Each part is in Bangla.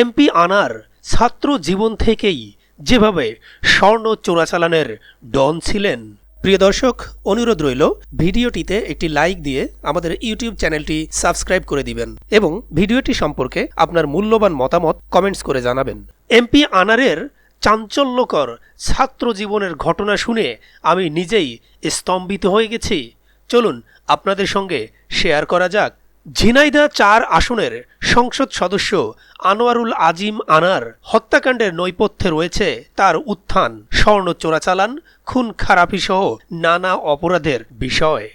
এমপি আনার ছাত্র জীবন থেকেই যেভাবে স্বর্ণ চোরাচালানের ডন ছিলেন। প্রিয় দর্শক, অনুরোধ রইল, ভিডিওটিতে একটি লাইক দিয়ে আমাদের ইউটিউব চ্যানেলটি সাবস্ক্রাইব করে দিবেন এবং ভিডিওটি সম্পর্কে আপনার মূল্যবান মতামত কমেন্টস করে জানাবেন। এমপি আনারের চাঞ্চল্যকর ছাত্র জীবনের ঘটনা শুনে আমি নিজেই স্তম্ভিত হয়ে গেছি। চলুন আপনাদের সঙ্গে শেয়ার করা যাক। ঝিনাইদা চার আসনের সংসদ সদস্য আনোয়ারুল আজিম আনার হত্যাকাণ্ডের নৈপথ্যে রয়েছে তার উত্থান। স্বর্ণ চোরাচালান, খুন খারাপি সহ নানা অপরাধের বিষয়।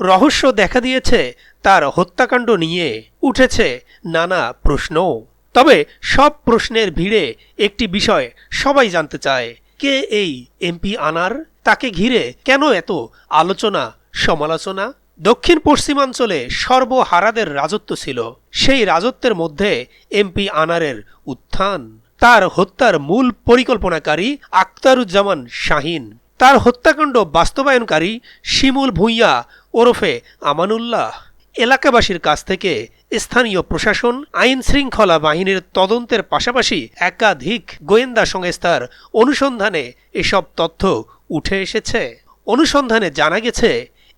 রহস্য দেখা দিয়েছে তার হত্যাকাণ্ড নিয়ে উঠেছে নানা প্রশ্নও। তবে সব প্রশ্নের ভিড়ে একটি বিষয় সবাই জানতে চায়, কে এই এমপি আনার? তাকে ঘিরে কেন এত আলোচনা, সমালোচনা? দক্ষিণ পশ্চিমাঞ্চলে সর্বহারাদের রাজত্ব ছিল। সেই রাজত্বের মধ্যে এমপি আনারের উত্থান, তার হত্যার মূল পরিকল্পনাকারী আক্তারুজ্জামান শাহিন, তার হত্যাকাণ্ড বাস্তবায়নকারী শিমুল ভূঁইয়া ওরফে আমানুল্লাহ। এলাকাবাসীর কাছ থেকে স্থানীয় প্রশাসন, আইন শৃঙ্খলা বাহিনীর তদন্তের পাশাপাশি একাধিক গোয়েন্দা সংস্থার অনুসন্ধানে এসব তথ্য উঠে এসেছে। অনুসন্ধানে জানা গেছে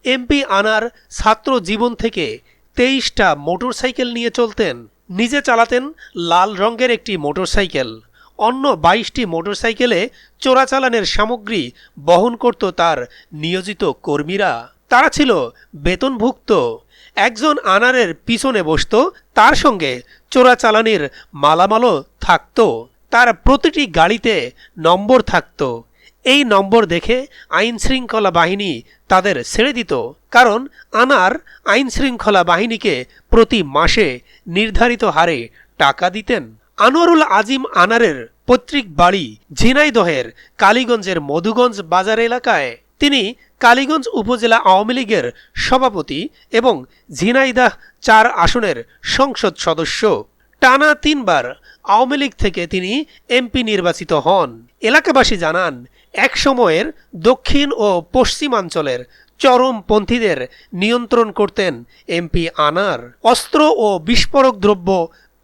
এমপি আনার ছাত্র জীবন থেকে তেইশটা মোটরসাইকেল নিয়ে চলতেন। নিজে চালাতেন লাল রঙের একটি মোটরসাইকেল। অন্য বাইশটি মোটরসাইকেলে চোরাচালানের সামগ্রী বহন করত তার নিয়োজিত কর্মীরা। তারা ছিল বেতনভুক্ত। একজন আনারের পিছনে বসত, তার সঙ্গে চোরাচালানির মালামালও থাকত। তার প্রতিটি গাড়িতে নম্বর থাকত। এই নম্বর দেখে আইন শৃঙ্খলা বাহিনী তাদের ছেড়ে দিত, কারণ আনার আইন শৃঙ্খলা বাহিনীকে প্রতি মাসে নির্ধারিত হারে টাকা দিতেন। আনোয়ারুল আজিম আনারের পৈতৃক বাড়ি ঝিনাইদহের কালীগঞ্জের মধুগঞ্জ বাজার এলাকায়। তিনি কালীগঞ্জ উপজেলা আওয়ামী লীগের সভাপতি এবং ঝিনাইদাহ চার আসনের সংসদ সদস্য। টানা তিনবার আওয়ামী লীগ থেকে তিনি এমপি নির্বাচিত হন। এলাকাবাসী জানান এক সময়ের দক্ষিণ ও পশ্চিমাঞ্চলের চরমপন্থীদের নিয়ন্ত্রণ করতেন এমপি আনার। অস্ত্র ও বিস্ফোরক দ্রব্য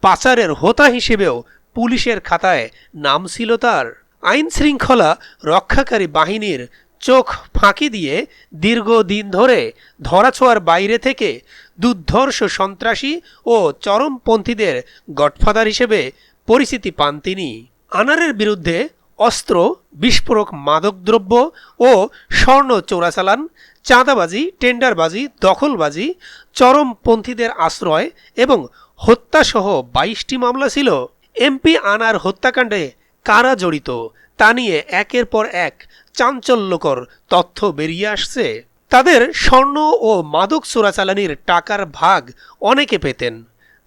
পাচারের হোতা হিসেবেও পুলিশের খাতায় নাম ছিল তার। আইন শৃঙ্খলা রক্ষাকারী বাহিনীর চোখ ফাঁকি দিয়ে দীর্ঘদিন ধরে ধরাছোঁয়ার বাইরে থেকে দুর্ধর্ষ সন্ত্রাসী ও চরমপন্থীদের গডফাদার হিসেবে পরিচিতি পান তিনি। আনারের বিরুদ্ধে অস্ত্র, বিস্ফোরক মাদকদ্রব্য ও স্বর্ণ চোরাচালান, চাঁদাবাজি, টেন্ডারবাজি, দখলবাজি, চরমপন্থীদের আশ্রয় এবং হত্যাসহ বাইশটি মামলা ছিল। এমপি আনার হত্যাকাণ্ডে কারা জড়িত তা নিয়ে একের পর এক চাঞ্চল্যকর তথ্য বেরিয়ে আসছে। তাদের স্বর্ণ ও মাদক চোরাচালানির টাকার ভাগ অনেকে পেতেন।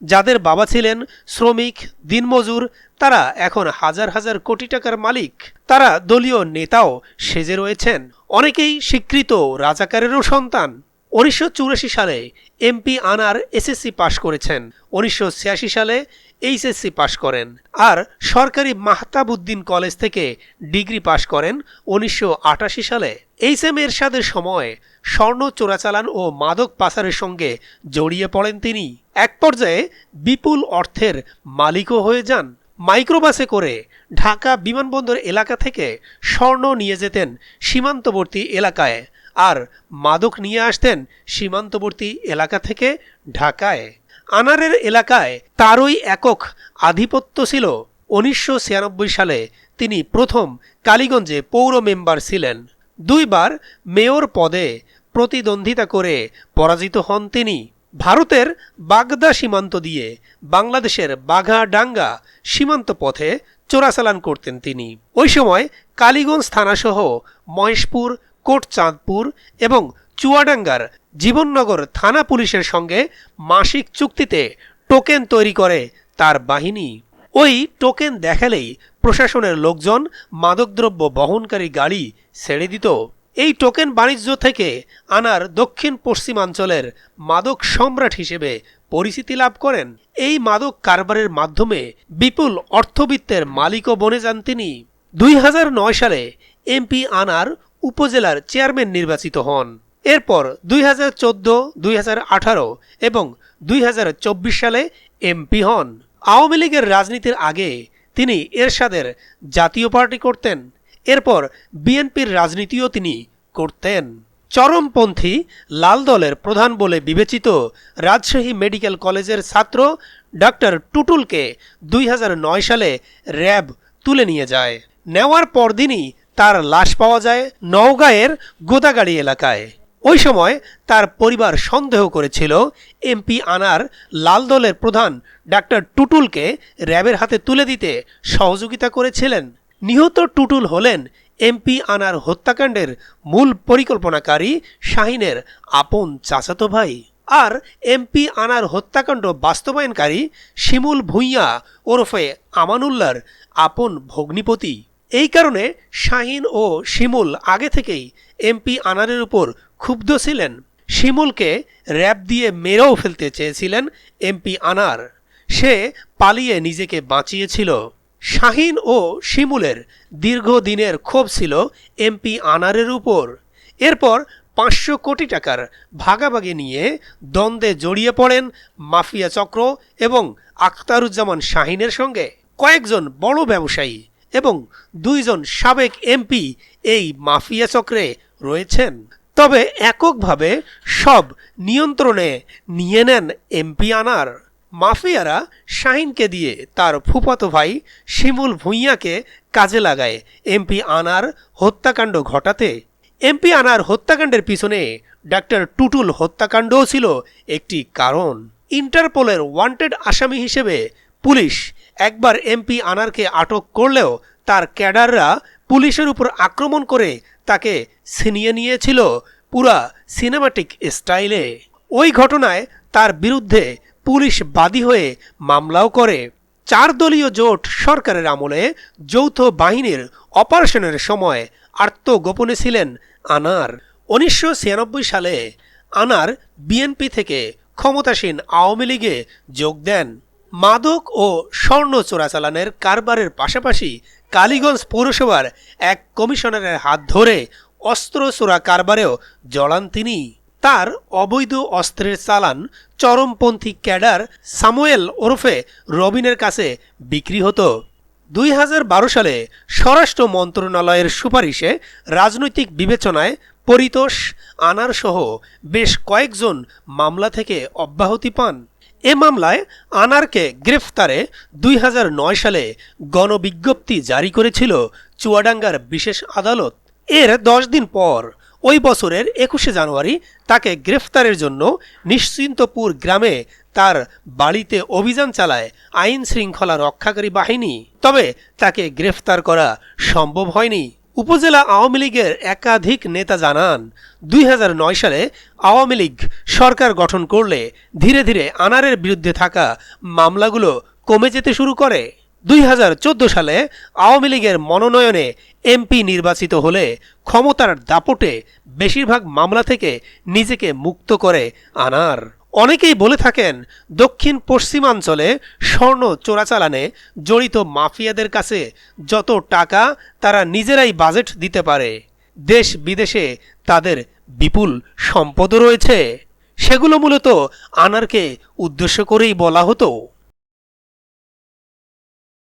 যাদের বাবা ছিলেন শ্রমিক, দিনমজুর, তারা এখন হাজার হাজার কোটি টাকার মালিক। তারা দলীয় নেতাও সেজে রয়েছেন। অনেকেই স্বীকৃত রাজাকারেরও সন্তান। উনিশশো চুরাশি সালে এমপি আনার এসএসসি পাশ করেছেন। উনিশশো ছিয়াশি সালে এইচএসসি পাশ করেন আর সরকারি মাহতাবুদ্দিন কলেজ থেকে ডিগ্রি পাশ করেন উনিশশো আটাশি সালে। এইচ এম এরশাদের সময় স্বর্ণ চোরাচালান ও মাদক পাচারের সঙ্গে জড়িয়ে পড়েন তিনি। এক পর্যায়ে বিপুল অর্থের মালিকও হয়ে যান। মাইক্রোবাসে করে ঢাকা বিমানবন্দর এলাকা থেকে স্বর্ণ নিয়ে যেতেন সীমান্তবর্তী এলাকায় আর মাদক নিয়ে আসতেন সীমান্তবর্তী এলাকা থেকে ঢাকায়। আনারের এলাকায় তারই একক আধিপত্য ছিল। উনিশশো ছিয়ানব্বই সালে তিনি প্রথম কালীগঞ্জে পৌর মেম্বার ছিলেন। দুইবার মেয়র পদে প্রতিদ্বন্দ্বিতা করে পরাজিত হন তিনি। ভারতের বাগদা সীমান্ত দিয়ে বাংলাদেশের বাঘাডাঙ্গা সীমান্ত পথে চোরাচালান করতেন তিনি। ওই সময় কালীগঞ্জ থানাসহ মহেশপুর, কোটচাঁদপুর এবং চুয়াডাঙ্গার জীবননগর থানা পুলিশের সঙ্গে মাসিক চুক্তিতে টোকেন তৈরি করে তার বাহিনী। ওই টোকেন দেখালেই প্রশাসনের লোকজন মাদকদ্রব্য বহনকারী গাড়ি ছেড়ে দিত। এই টোকেন বাণিজ্য থেকে আনার দক্ষিণ পশ্চিমাঞ্চলের মাদক সম্রাট হিসেবে পরিচিতি লাভ করেন। এই মাদক কারবারের মাধ্যমে বিপুল অর্থবিত্তের মালিকও বনে যান তিনি। দুই হাজার নয় সালে এমপি আনার উপজেলার চেয়ারম্যান নির্বাচিত হন। এরপর দুই হাজার চোদ্দ, দুই হাজার আঠারো এবং দুই হাজার চব্বিশ সালে এমপি হন। আওয়ামী লীগের রাজনীতির আগে তিনি এরশাদের জাতীয় পার্টি করতেন। এরপর বিএনপির রাজনীতিও তিনি করতেন। চরমপন্থী লাল দলের প্রধান বলে বিবেচিত রাজশাহী মেডিকেল কলেজের ছাত্র ডক্টর টুটুলকে দুই হাজার নয় সালে র্যাব তুলে নিয়ে যায়। নেওয়ার পরদিনই তার লাশ পাওয়া যায় নওগাঁয়ের গোদাগাড়ি এলাকায়। ওই সময় তার পরিবার সন্দেহ করেছিল। এমপি আনার লাল দলের প্রধান ডাক্তার টুটুলকে র্যাবের হাতে তুলে দিতে সহযোগিতা করেছিলেন। নিহত টুটুল হলেন এমপি আনার হত্যাকাণ্ডের মূল পরিকল্পনাকারী শাহিনের আপন চাচাতো ভাই। আর এমপি আনার হত্যাকাণ্ড বাস্তবায়নকারী শিমুল ভূঁইয়া ওরফে আমানুল্লার আপন ভগ্নিপতি। এই কারণে শাহিন ও শিমুল আগে থেকেই এমপি আনারের উপর ক্ষুব্ধ ছিলেন। শিমুলকে র্যাব দিয়ে মেরেও ফেলতে চেয়েছিলেন এমপি আনার। সে পালিয়ে নিজেকে বাঁচিয়েছিল। শাহিন ও শিমুলের দীর্ঘদিনের ক্ষোভ ছিল এমপি আনারের উপর। এরপর পাঁচশো কোটি টাকার ভাগাভাগি নিয়ে দ্বন্দ্বে জড়িয়ে পড়েন মাফিয়া চক্র এবং আখতারুজ্জামান শাহিনের সঙ্গে। কয়েকজন বড় ব্যবসায়ী এবং দুইজন সাবেক এমপি এই মাফিয়া চক্রে রয়েছেন। তবে এককভাবে সব নিয়ন্ত্রণে নিয়ে নেন এমপি আনার। মাফিয়ারা শাহিনকে দিয়ে তার ফুফাতো ভাই শিমুল ভূঁইয়াকে কাজে লাগায়। এমপি আনার হত্যাকাণ্ড ঘটাতে। এমপি আনার হত্যাকাণ্ডের পিছনে ডাক্তার টুটুল হত্যাকাণ্ডও ছিল একটি কারণ। ইন্টারপোলের ওয়ান্টেড আসামি হিসেবে পুলিশ একবার এমপি আনারকে আটক করলেও তার ক্যাডাররা পুলিশের উপর আক্রমণ করে তাকে ছিনিয়ে নিয়েছিল পুরা সিনেমাটিক স্টাইলে। ওই ঘটনায় তার বিরুদ্ধে পুলিশ বাদী হয়ে মামলাও করে। চার দলীয় জোট সরকারের আমলে যৌথ বাহিনীর অপারেশনের সময় আত্মগোপনে ছিলেন আনার। উনিশশো ছিয়ানব্বই সালে আনার বিএনপি থেকে ক্ষমতাসীন আওয়ামী লীগে যোগ দেন। মাদক ও স্বর্ণ চোরাচালানের কারবারের পাশাপাশি কালীগঞ্জ পৌরসভার এক কমিশনারের হাত ধরে অস্ত্র চোরা কারবারেও জড়ান তিনি। তার অবৈধ অস্ত্রের চালান চরমপন্থী ক্যাডার সামুয়েল ওরফে রবিনের কাছে বিক্রি হতো। দুই হাজার বারো সালে স্বরাষ্ট্র মন্ত্রণালয়ের সুপারিশে রাজনৈতিক বিবেচনায় পরিতোষ আনার সহ বেশ কয়েকজন মামলা থেকে অব্যাহতি পান। এ মামলায় আনারকে গ্রেফতারে দুই হাজার নয় সালে গণবিজ্ঞপ্তি জারি করেছিল চুয়াডাঙ্গার বিশেষ আদালত। এর দশ দিন পর, ওই বছরের একুশে জানুয়ারি তাকে গ্রেফতারের জন্য নিশ্চিন্তপুর গ্রামে তার বাড়িতে অভিযান চালায় আইন শৃঙ্খলা রক্ষাকারী বাহিনী। তবে তাকে গ্রেফতার করা সম্ভব হয়নি। উপজেলা আওয়ামী লীগের একাধিক নেতা জানান, দুই নয় সালে আওয়ামী লীগ সরকার গঠন করলে ধীরে ধীরে আনারের বিরুদ্ধে থাকা মামলাগুলো কমে যেতে শুরু করে। দুই হাজার চোদ্দ সালে আওয়ামী লীগের মনোনয়নে এমপি নির্বাচিত হলে ক্ষমতার দাপটে বেশিরভাগ মামলা থেকে নিজেকে মুক্ত করে আনার। অনেকেই বলে থাকেন, দক্ষিণ পশ্চিমাঞ্চলে স্বর্ণ চোরাচালানে জড়িত মাফিয়াদের কাছে যত টাকা তারা নিজেরাই বাজেট দিতে পারে। দেশ বিদেশে তাদের বিপুল সম্পদ রয়েছে। সেগুলো মূলত আনারকে উদ্দেশ্য করেই বলা হতো।